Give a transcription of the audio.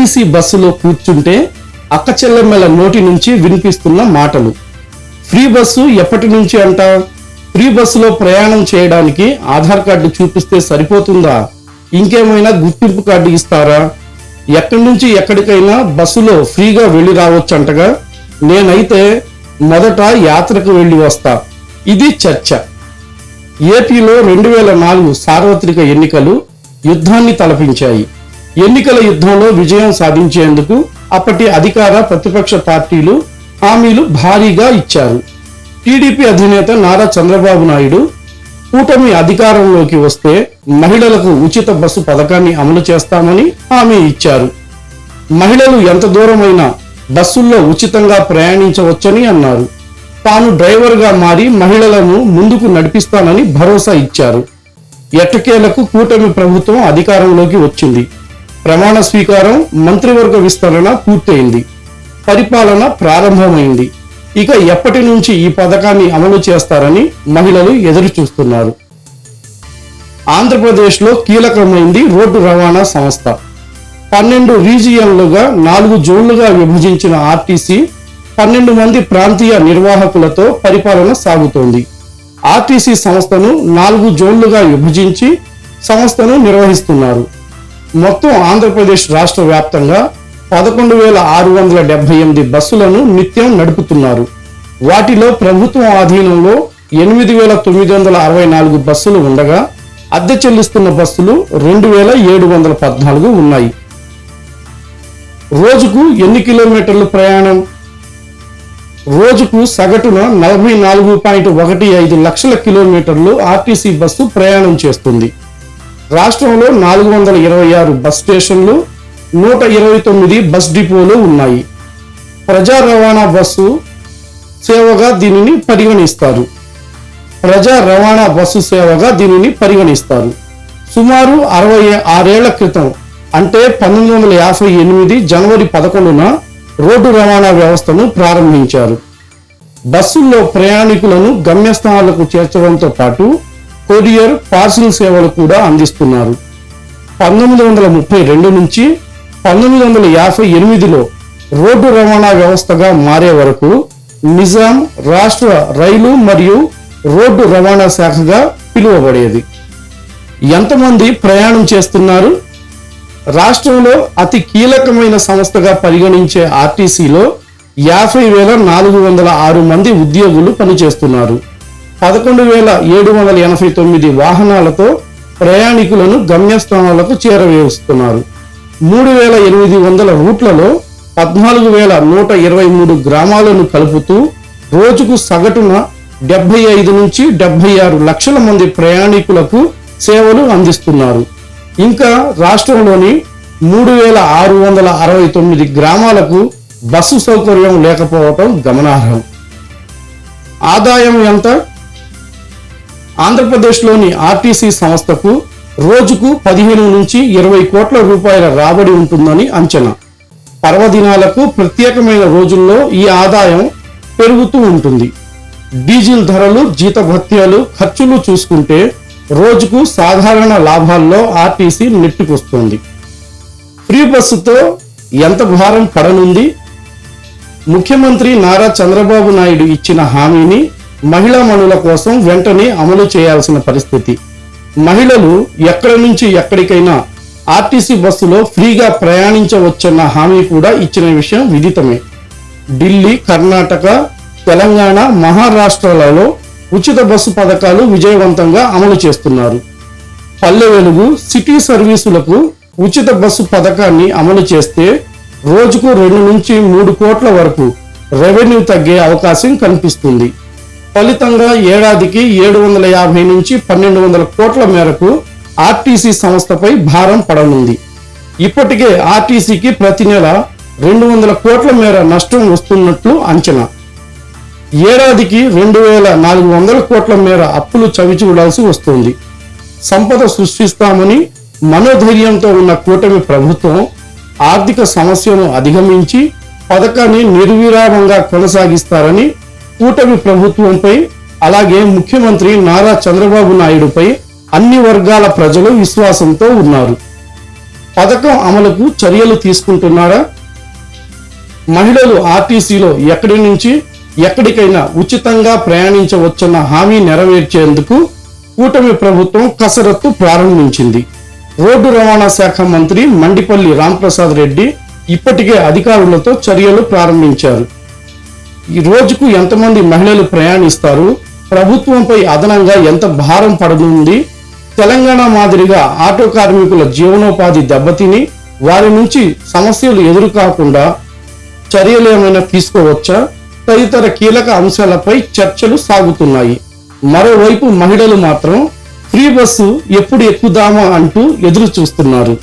RTC బస్సులో కూర్చుంటే అక్క చెల్లెమ్మల నోటి నుంచి వినిపిస్తున్న మాటలు. ఫ్రీ బస్సు ఎప్పటి నుంచి అంట? ఫ్రీ బస్సులో ప్రయాణం చేయడానికి ఆధార్ కార్డు చూపిస్తే సరిపోతుందా? ఇంకేమైనా గుర్తింపు కార్డు ఇస్తారా? ఎక్కడి నుంచి ఎక్కడికైనా బస్సులో ఫ్రీగా వెళ్ళి రావచ్చంటగా? నేనైతే మొదట యాత్రకు వెళ్ళి వస్తా. ఇది చర్చ. ఏపీలో రెండు వేల నాలుగు సార్వత్రిక ఎన్నికలు యుద్ధాన్ని తలపించాయి. ఎన్నికల యుద్ధంలో విజయం సాధించేందుకు అప్పటి అధికార ప్రతిపక్ష పార్టీలు హామీలు భారీగా ఇచ్చారు. టీడీపీ అధినేత నారా చంద్రబాబు నాయుడు కూటమి అధికారంలోకి వస్తే మహిళలకు ఉచిత బస్సు పథకాన్ని అమలు చేస్తామని హామీ ఇచ్చారు. మహిళలు ఎంత దూరమైనా బస్సుల్లో ఉచితంగా ప్రయాణించవచ్చని అన్నారు. తాను డ్రైవర్గా మారి మహిళలను ముందుకు నడిపిస్తానని భరోసా ఇచ్చారు. ఎట్టకేలకు కూటమి ప్రభుత్వం అధికారంలోకి వచ్చింది. ప్రమాణ స్వీకారం మంత్రివర్గ విస్తరణ పూర్తయింది. పరిపాలన ప్రారంభమైంది. ఇక ఎప్పటి నుంచి ఈ పథకాన్ని అమలు చేస్తారని మహిళలు ఎదురు చూస్తున్నారు ఆంధ్రప్రదేశ్లో కీలకమైంది రోడ్డు రవాణా సంస్థ. పన్నెండు రీజియన్లుగా నాలుగు జోన్లుగా విభజించిన ఆర్టీసీ పన్నెండు మంది ప్రాంతీయ నిర్వాహకులతో పరిపాలన సాగుతోంది. ఆర్టీసీ సంస్థను నాలుగు జోన్లుగా విభజించి సంస్థను నిర్వహిస్తున్నారు. మొత్తం ఆంధ్రప్రదేశ్ రాష్ట్ర వ్యాప్తంగా పదకొండు వేల ఆరు వందల డెబ్బై ఎనిమిది బస్సులను నిత్యం నడుపుతున్నారు. వాటిలో ప్రభుత్వం ఆధీనంలో ఎనిమిది వేల తొమ్మిది వందల అరవై నాలుగు బస్సులు ఉండగా అద్దె చెల్లిస్తున్న బస్సులు రెండు వేల ఏడు వందల పద్నాలుగు ఉన్నాయి. రోజుకు ఎన్ని కిలోమీటర్లు ప్రయాణం? రోజుకు సగటున నలభై నాలుగు పాయింట్ ఒకటి ఐదు లక్షల కిలోమీటర్లు ఆర్టీసీ బస్సు ప్రయాణం చేస్తుంది. రాష్ట్రంలో నాలుగు వందల ఇరవై ఆరు బస్ స్టేషన్లు నూట ఇరవై తొమ్మిది బస్ డిపోలు ఉన్నాయి. ప్రజా రవాణా బస్సు సేవగా దీనిని పరిగణిస్తారు. ప్రజా రవాణా బస్సు సేవగా దీనిని పరిగణిస్తారు. సుమారు అరవై ఆరేళ్ళ క్రితం అంటే పంతొమ్మిది వందల యాభై ఎనిమిది జనవరి పదకొండున రోడ్డు రవాణా వ్యవస్థను ప్రారంభించారు. బస్సుల్లో ప్రయాణికులను గమ్యస్థానాలకు చేర్చడంతో పాటు కొరియర్ పార్సిల్ సేవలు కూడా అందిస్తున్నారు. పంతొమ్మిది వందల ముప్పై రెండు నుంచి పంతొమ్మిది వందల యాభై ఎనిమిదిలో రోడ్డు రవాణా వ్యవస్థగా మారే వరకు నిజాం రాష్ట్ర రైలు మరియు రోడ్డు రవాణా శాఖగా పిలువబడేది. ఎంతమంది ప్రయాణం చేస్తున్నారు? రాష్ట్రంలో అతి కీలకమైన సంస్థగా పరిగణించే ఆర్టీసీలో యాభై వేల నాలుగు వందల ఆరు మంది ఉద్యోగులు పనిచేస్తున్నారు. పదకొండు వేల ఏడు వందల ఎనభై తొమ్మిది వాహనాలతో ప్రయాణికులను గమ్యస్థానాలకు చేరవేస్తున్నారు. మూడు వేల ఎనిమిది వందల రూట్లలో పద్నాలుగు వేల నూట ఇరవై మూడు గ్రామాలను కలుపుతూ రోజుకు సగటున డెబ్బై ఐదు నుంచి డెబ్బై ఆరు లక్షల మంది ప్రయాణికులకు సేవలు అందిస్తున్నారు. ఇంకా రాష్ట్రంలోని మూడు వేల ఆరు వందల అరవై తొమ్మిది గ్రామాలకు బస్సు సౌకర్యం లేకపోవటం గమనార్హం. ఆదాయం ఎంత? ఆంధ్రప్రదేశ్లోని ఆర్టీసీ సంస్థకు రోజుకు పదిహేను నుంచి ఇరవై కోట్ల రూపాయల రాబడి ఉంటుందని అంచనా. పర్వదినాలకు ప్రత్యేకమైన రోజుల్లో ఈ ఆదాయం పెరుగుతూ ఉంటుంది. డీజిల్ ధరలు జీతభత్యాలు ఖర్చులు చూసుకుంటే రోజుకు సాధారణ లాభాల్లో ఆర్టీసీ నెట్టుకొస్తుంది. ఫ్రీ బస్సుతో ఎంత భారం పడనుంది? ముఖ్యమంత్రి నారా చంద్రబాబు నాయుడు ఇచ్చిన హామీని మహిళా మనుల కోసం వెంటనే అమలు చేయాల్సిన పరిస్థితి. మహిళలు ఎక్కడి నుంచి ఎక్కడికైనా ఆర్టీసీ బస్సులో ఫ్రీగా ప్రయాణించవచ్చన్న హామీ కూడా ఇచ్చిన విషయం విదితమే. ఢిల్లీ కర్ణాటక తెలంగాణ మహారాష్ట్రలలో ఉచిత బస్సు పథకాలు విజయవంతంగా అమలు చేస్తున్నారు. పల్లె వెలుగు సిటీ సర్వీసులకు ఉచిత బస్సు పథకాన్ని అమలు చేస్తే రోజుకు రెండు నుంచి మూడు కోట్ల వరకు రెవెన్యూ తగ్గే అవకాశం కనిపిస్తుంది. ఫలితంగా ఏడాదికి ఏడు వందల యాభై నుంచి పన్నెండు వందల కోట్ల మేరకు ఆర్టీసీ సంస్థపై భారం పడనుంది. ఇప్పటికే ఆర్టీసీకి ప్రతి నెల రెండు వందల కోట్ల మేర నష్టం వస్తున్నట్లు అంచనా. ఏడాదికి రెండు వేల నాలుగు వందల కోట్ల మేర అప్పులు చవిచూడాల్సి వస్తుంది. సంపద సృష్టిస్తామని మనోధైర్యంతో ఉన్న కూటమి ప్రభుత్వం ఆర్థిక సమస్యను అధిగమించి పథకాన్ని నిర్విరామంగా కొనసాగిస్తారని కూటమి ప్రభుత్వంపై అలాగే ముఖ్యమంత్రి నారా చంద్రబాబు నాయుడుపై అన్ని వర్గాల ప్రజలు విశ్వాసంతో ఉన్నారు. పథకం అమలుకు చర్యలు తీసుకుంటున్నారా? మహిళలు ఆర్టీసీలో ఎక్కడి నుంచి ఎక్కడికైనా ఉచితంగా ప్రయాణించవచ్చన్న హామీ నెరవేర్చేందుకు కూటమి ప్రభుత్వం కసరత్తు ప్రారంభించింది. రోడ్డు రవాణా శాఖ మంత్రి మండిపల్లి రాంప్రసాద్ రెడ్డి ఇప్పటికే అధికారులతో చర్యలు ప్రారంభించారు. ఈ రోజుకు ఎంతమంది మహిళలు ప్రయాణిస్తారు? ప్రభుత్వంపై అదనంగా ఎంత భారం పడనుంది తెలంగాణ మాదిరిగా ఆటో కార్మికుల జీవనోపాధి దెబ్బతిని వారి నుంచి సమస్యలు ఎదురుకాకుండా చర్యలు ఏమైనా తీసుకోవచ్చా? తదితర కీలక అంశాలపై చర్చలు సాగుతున్నాయి. మరోవైపు మహిళలు మాత్రం ఫ్రీ బస్సు ఎప్పుడు ఎక్కుదామా అంటూ ఎదురు చూస్తున్నారు